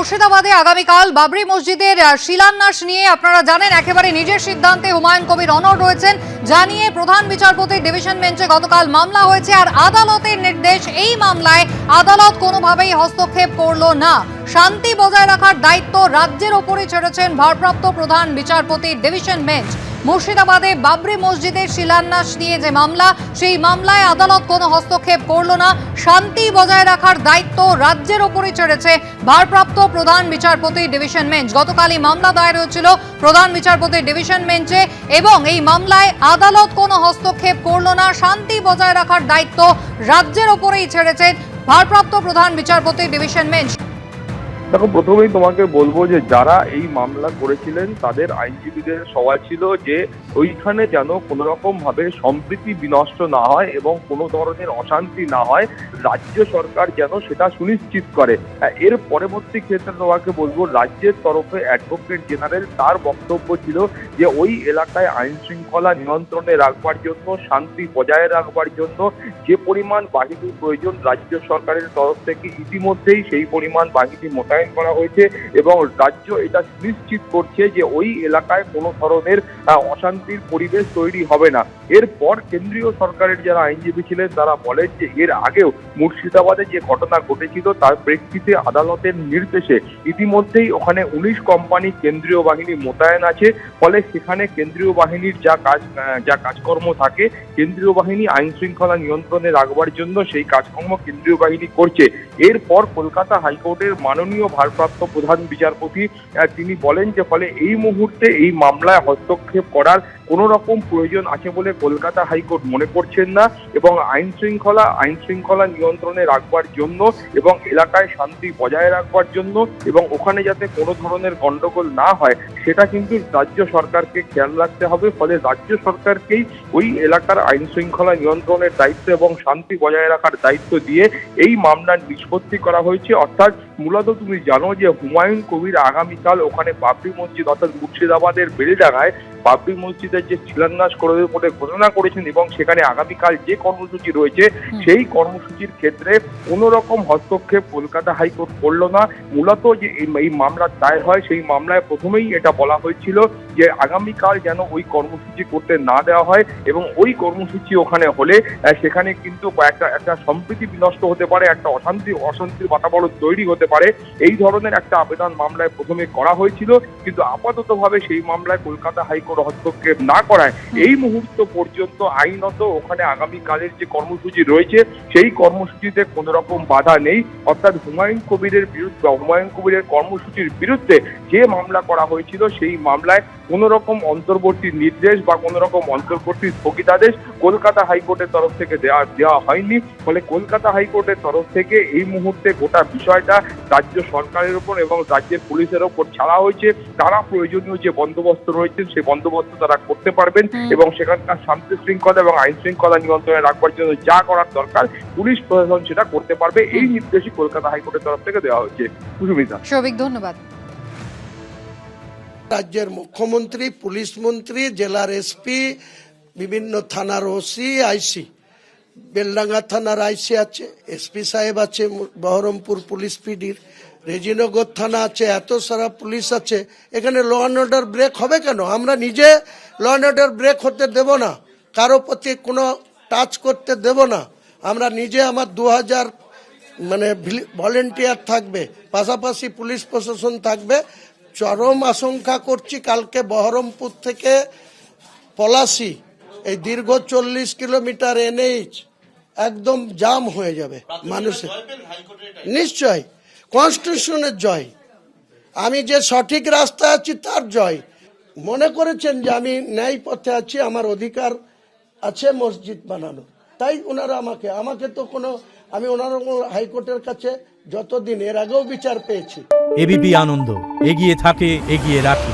মুর্শিদাবাদে আগামীকাল বাবরি মসজিদের শিলান্যাস নিয়ে আপনারা জানেন, একেবারে নিজের সিদ্ধান্তে হুমায়ুন কবির অনর রয়েছেন জানিয়ে প্রধান বিচারপতির ডিভিশন বেঞ্চে গতকাল মামলা হয়েছে, আর আদালতের নির্দেশ, এই মামলায় আদালত কোনোভাবেই হস্তক্ষেপ করল না। শান্তি বজায় রাখার দায়িত্ব রাজ্যের ওপরই ছেড়েছেন ভারপ্রাপ্ত প্রধান বিচারপতির ডিভিশন বেঞ্চ। মুর্শিদাবাদে বাবরি মসজিদের শিলান্যাস নিয়ে যে মামলা, সেই মামলায় আদালত কোনো হস্তক্ষেপ করল না। শান্তি বজায় রাখার দায়িত্ব রাজ্যের ওপরই ছেড়েছে ভারপ্রাপ্ত প্রধান বিচারপতি ডিভিশন বেঞ্চ। গতকালই মামলা দায়ের হয়েছিল প্রধান বিচারপতির ডিভিশন বেঞ্চে এবং এই মামলায় আদালত কোনো হস্তক্ষেপ করল না। শান্তি বজায় রাখার দায়িত্ব রাজ্যের ওপরেই ছেড়েছেন ভারপ্রাপ্ত প্রধান বিচারপতি ডিভিশন বেঞ্চ। দেখো, প্রথমেই তোমাকে বলব যে যারা এই মামলা করেছিলেন, তাদের আইনজীবীদের সওয়াল ছিল যে ওইখানে যেন কোনো রকম ভাবে সম্প্রীতি বিনষ্ট না হয় এবং কোনো ধরনের অশান্তি না হয়, রাজ্য সরকার যেন সেটা সুনিশ্চিত করে। এর পরবর্তী ক্ষেত্রে তোমাকে বলব, রাজ্যের তরফে অ্যাডভোকেট জেনারেল তার বক্তব্য ছিল যে ওই এলাকায় আইন শৃঙ্খলা নিয়ন্ত্রণে রাখবার জন্য, শান্তি বজায় রাখবার জন্য যে পরিমাণ বাহিনীর প্রয়োজন রাজ্য সরকারের তরফ থেকে, ইতিমধ্যেই সেই পরিমাণ বাহিনী মোতায়েন করা হয়েছে এবং রাজ্য এটা সুনিশ্চিত করছে যে ওই এলাকায় কোনো ধরনের অশান্তির পরিবেশ তৈরি হবে না। এরপর কেন্দ্রীয় সরকারের যারা আইনজীবী ছিলেন, তারা বলেন যে এর আগেও মুর্শিদাবাদে যে ঘটনা ঘটেছিল, তার প্রেক্ষিতে আদালতের নির্দেশে ইতিমধ্যেই ওখানে উনিশ কোম্পানি কেন্দ্রীয় বাহিনী মোতায়েন আছে। ফলে সেখানে কেন্দ্রীয় বাহিনীর যা কাজ যা কাজকর্ম থাকে, কেন্দ্রীয় বাহিনী আইন শৃঙ্খলা নিয়ন্ত্রণে রাখবার জন্য সেই কাজকর্ম কেন্দ্রীয় বাহিনী করছে। এরপর কলকাতা হাইকোর্টের মাননীয় ভারপ্রাপ্ত প্রধান বিচারপতি তিনি বলেন যে ফলে এই মুহূর্তে এই মামলায় হস্তক্ষেপ করার কোনো রকম প্রয়োজন আছে বলে কলকাতা হাইকোর্ট মনে করছেন না এবং আইন শৃঙ্খলা আইন শৃঙ্খলা নিয়ন্ত্রণে রাখবার জন্য এবং এলাকায় শান্তি বজায় রাখবার জন্য এবং ওখানে যাতে কোনো ধরনের গন্ডগোল না হয়, সেটা কিন্তু রাজ্য সরকারকে খেয়াল রাখতে হবে। ফলে রাজ্য সরকারকেই ওই এলাকার আইন শৃঙ্খলা নিয়ন্ত্রণের দায়িত্ব এবং শান্তি বজায় রাখার দায়িত্ব দিয়ে এই মামলার নিষ্পত্তি করা হয়েছে। অর্থাৎ মূলত তুমি জানো যে হুমায়ুন কবির আগামীকাল ওখানে বাবরি মসজিদ অর্থাৎ মুর্শিদাবাদের বেলডাঙ্গায় বাবরি মসজিদের যে শিলান্যাস করবে বলে ঘোষণা করেছেন এবং সেখানে আগামীকাল যে কর্মসূচি রয়েছে সেই কর্মসূচির ক্ষেত্রে কোনো রকম হস্তক্ষেপ কলকাতা হাইকোর্ট করল না। মূলত যে এই- এই মামলা দায়ের হয় সেই মামলায় প্রথমেই এটা বলা হয়েছিল যে আগামীকাল যেন ওই কর্মসূচি করতে না দেওয়া হয় এবং ওই কর্মসূচি ওখানে হলে সেখানে কিন্তু একটা একটা সম্প্রীতি বিনষ্ট হতে পারে একটা অশান্তি অশান্তির বাতাবরণ তৈরি হতে পারে। এই ধরনের একটা আবেদন মামলায় প্রথমে করা হয়েছিল। কিন্তু আপাততভাবে সেই মামলায় কলকাতা হাইকোর্ট হস্তক্ষেপ না করায়, এই মুহূর্ত পর্যন্ত আইনত ওখানে আগামীকালের যে কর্মসূচি রয়েছে, সেই কর্মসূচিতে কোনো রকম বাধা নেই। অর্থাৎ হুমায়ুন কবিরের বিরুদ্ধে হুমায়ুন কবিরের কর্মসূচির বিরুদ্ধে যে মামলা করা হয়েছিল, সেই মামলায় কোনো রকম অন্তর্বর্তী নির্দেশ বা কোনো রকম অন্তর্বর্তী স্থগিতাদেশ কলকাতা হাইকোর্টের তরফ থেকে দেওয়া দেওয়া হয়নি। ফলে কলকাতা হাইকোর্টের তরফ থেকে এই মুহূর্তে গোটা বিষয়টা রাজ্য সরকারের উপর এবং রাজ্যের পুলিশের ওপর ছাড়া হয়েছে। তারা প্রয়োজনীয় যে বন্দোবস্ত রয়েছে, সেই বন্দোবস্ত তারা করতে পারবেন এবং সেখানকার শান্তি শৃঙ্খলা এবং আইন শৃঙ্খলা নিয়ন্ত্রণে রাখবার জন্য যা করার দরকার পুলিশ প্রশাসন সেটা করতে পারবে। এই নির্দেশই কলকাতা হাইকোর্টের তরফ থেকে দেওয়া হয়েছে। সুমিতা সৌভিক ধন্যবাদ। রাজ্যের মুখ্যমন্ত্রী পুলিশ মন্ত্রী জেলার এসপি বিভিন্ন থানার ওসি আইসি। বেলডাঙ্গা থানার আইসি আছে এসপি সাহেব আছে বহরমপুর পুলিশ পিডির। রেজিনগর থানা আছে এত সারা পুলিশ আছে। এখানে ল অ্যান্ড অর্ডার ব্রেক হবে কেন? আমরা নিজে ল অ্যান্ড অর্ডার ব্রেক হতে দেব না। কারও প্রতি কোনো টাচ করতে দেব না। আমরা নিজে আমার দু হাজার মানে ভলেন্টিয়ার থাকবে। পাশাপাশি পুলিশ প্রশাসন থাকবে। চরম আশঙ্কা করছি কালকে বহরমপুর থেকে পলাশি। এই দীর্ঘ চল্লিশ কিলোমিটার এনএইচ একদম জাম হয়ে যাবে মানুষের। নিশ্চয়। কনস্টিটিউশনের জয়। আমি যে সঠিক রাস্তায় আছি তার জয়। মনে করেছেন যে আমি ন্যায় পথে আছি, আমার অধিকার আছে মসজিদ বানানো তাই ওনারা আমাকে আমাকে তো কোনো, আমি ওনারা হাইকোর্টের কাছে যতদিন, এর আগেও বিচার পেয়েছি। এবিপি আনন্দ, এগিয়ে থাকে, এগিয়ে রাখে।